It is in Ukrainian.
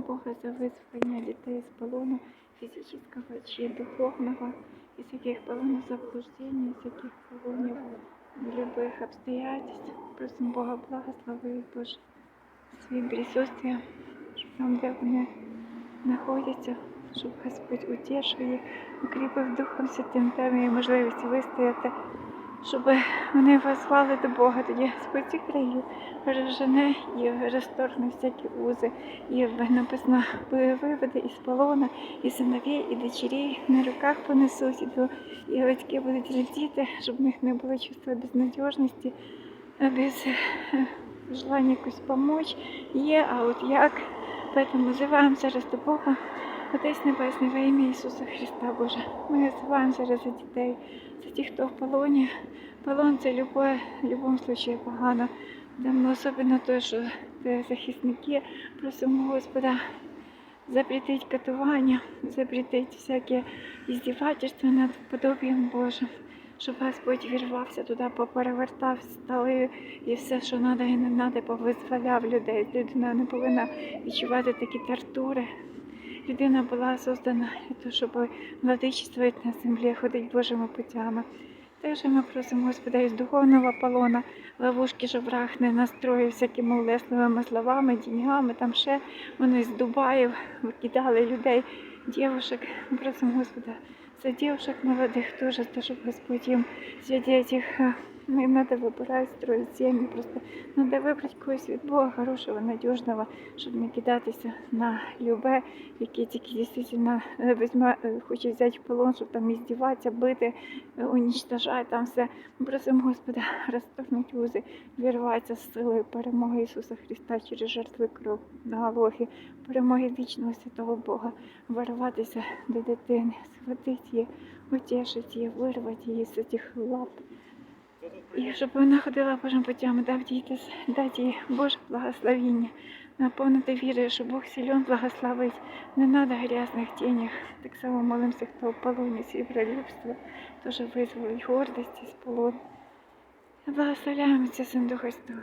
Бога за визволення дітей з полону фізичного чи духовного, из всяких полонов заблуждений, из всяких полонов любых обстоятельств. Просим Бога благословить Боже своїм присутствием, щоб там, де вони знаходяться, щоб Господь утішив їх, укріпив Духом Святим, дав їм можливість вистояти, щоб вони возвали до Бога, тоді Господь Україну розжене і розторгне всякі узи, і написано виведе із полона, і синовей, і дочерей на руках понесуть, і, до, і батьки будуть радіти, щоб в них не було чувства безнадіжності, без е, желання якось помочь. Є, а от як? Поэтому зараз до Бога. Отець Небесний, во ім'я Ісуса Христа Боже. Ми взиваємо зараз за дітей, за тих, хто в полоні. Полон це любое, в будь-якому випадку погано. Там особливо те, що це захисники, просимо Господа запретить катування, запретить всяке издевательство над подобієм Божим, щоб Господь вірвався туди, поперевертав столи і все, що треба і не треба, повизволяв людей. Людина не повинна відчувати такі тортури. Людина була создана для того, щоб владичествувати на землі, ходити Божими путями. Також ми просимо Господа із духовного полона, ловушки, щоб враг не настроїв всякими улесливими словами, деньгами, там ще вони з Дубаїв викидали людей, дівушек. Ми просимо Господа за дівушек молодих теж, щоб Господь їм среди цих не треба вибирати, строїть сім'ї, просто треба вибрати когось від Бога хорошого, надіжного, щоб не кидатися на любе, яке тільки дійсно е, візьме, е, хоче взяти в полон, щоб там іздіватися, бити, е, там все. Ми просимо Господа розторгнути узи, вірватися з силою перемоги Ісуса Христа через жертви кров на Голгофі, перемоги вічного святого Бога, ворватися до дитини, схватити її, утішити її, вирвати її з цих лап. І щоб вона ходила Божим путями, дав діти, дати їй Боже благословіння, наповнити вірою, що Бог сільон благословить. Не треба грязних денег. Так само молимося, хто в полоні срібролюбства, теж визволить гордості з полону. Благословляємо Отця Син Духа Святого.